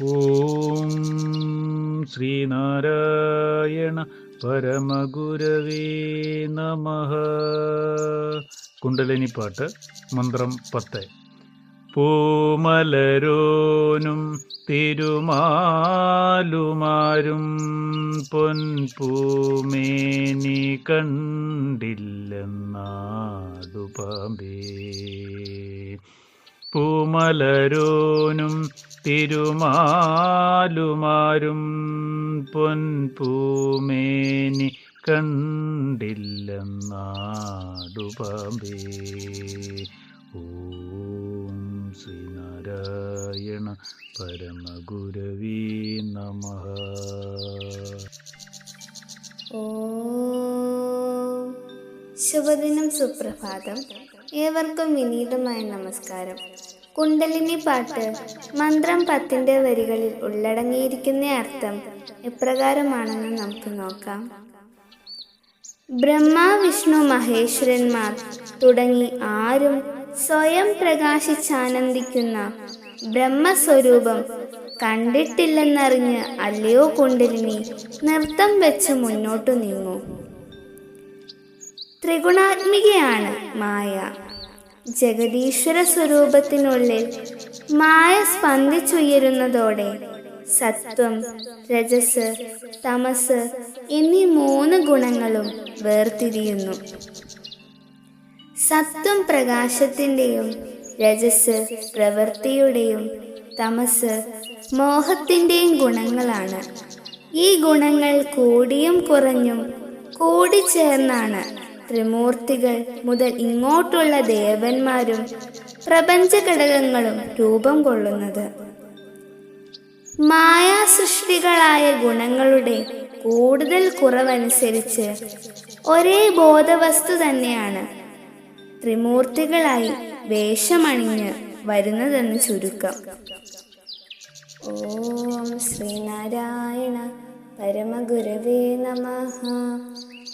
ഓം ശ്രീനാരായണ പരമഗുരവേ നമ. കുണ്ടലിനിപ്പാട്ട് മന്ത്രം പത്ത്. പൂമലരോനും തിരുമാലുമാരും പൊൻപൂമേനി കണ്ടില്ലെന്നാടു പാമ്പേ പൂമലരോനും തിരുമാലുമാരും പൊൻപൂമേനി കണ്ടില്ലെന്നാടു പാമ്പേ ഓം ശ്രീനാരായണ പരമഗുരവീ നമ. ശുഭദിനം സുപ്രഭാതം. ഏവർക്കും വിനീതമായ നമസ്കാരം. കുണ്ടലിനി പാട്ട് മന്ത്രം പത്തിന്റെ വരികളിൽ ഉള്ളടങ്ങിയിരിക്കുന്ന അർത്ഥം എപ്രകാരമാണെന്ന് നമുക്ക് നോക്കാം. ബ്രഹ്മ വിഷ്ണു മഹേശ്വരന്മാർ തുടങ്ങി ആരും സ്വയം പ്രകാശിച്ചാനന്ദിക്കുന്ന ബ്രഹ്മസ്വരൂപം കണ്ടിട്ടില്ലെന്നറിഞ്ഞ് അല്ലയോ കുണ്ടലിനി നൃത്തം വെച്ച് മുന്നോട്ടു നീങ്ങൂ. ത്രിഗുണാത്മികയാണ് മായ. ജഗദീശ്വര സ്വരൂപത്തിനുള്ളിൽ മായ സ്പന്ദിച്ചുയരുന്നതോടെ സത്വം രജസ് തമസ് എന്നീ മൂന്ന് ഗുണങ്ങളും വേർതിരിയുന്നു. സത്വം പ്രകാശത്തിന്റെയും രജസ് പ്രവൃത്തിയുടെയും തമസ് മോഹത്തിന്റെയും ഗുണങ്ങളാണ്. ഈ ഗുണങ്ങൾ കൂടിയും കുറഞ്ഞും കൂടിച്ചേർന്നാണ് ത്രിമൂർത്തികൾ മുതൽ ഇങ്ങോട്ടുള്ള ദേവന്മാരും പ്രപഞ്ച ഘടകങ്ങളും രൂപം കൊള്ളുന്നത്. മായാസൃഷ്ടികളായ ഗുണങ്ങളുടെ കൂടുതൽ കുറവനുസരിച്ച് ഒരേ ബോധവസ്തു തന്നെയാണ് ത്രിമൂർത്തികളായി വേഷമണിഞ്ഞ് വരുന്നതെന്ന് ചുരുക്കം. ഓം ശ്രീനാരായണ പരമഗുരവേ നമ.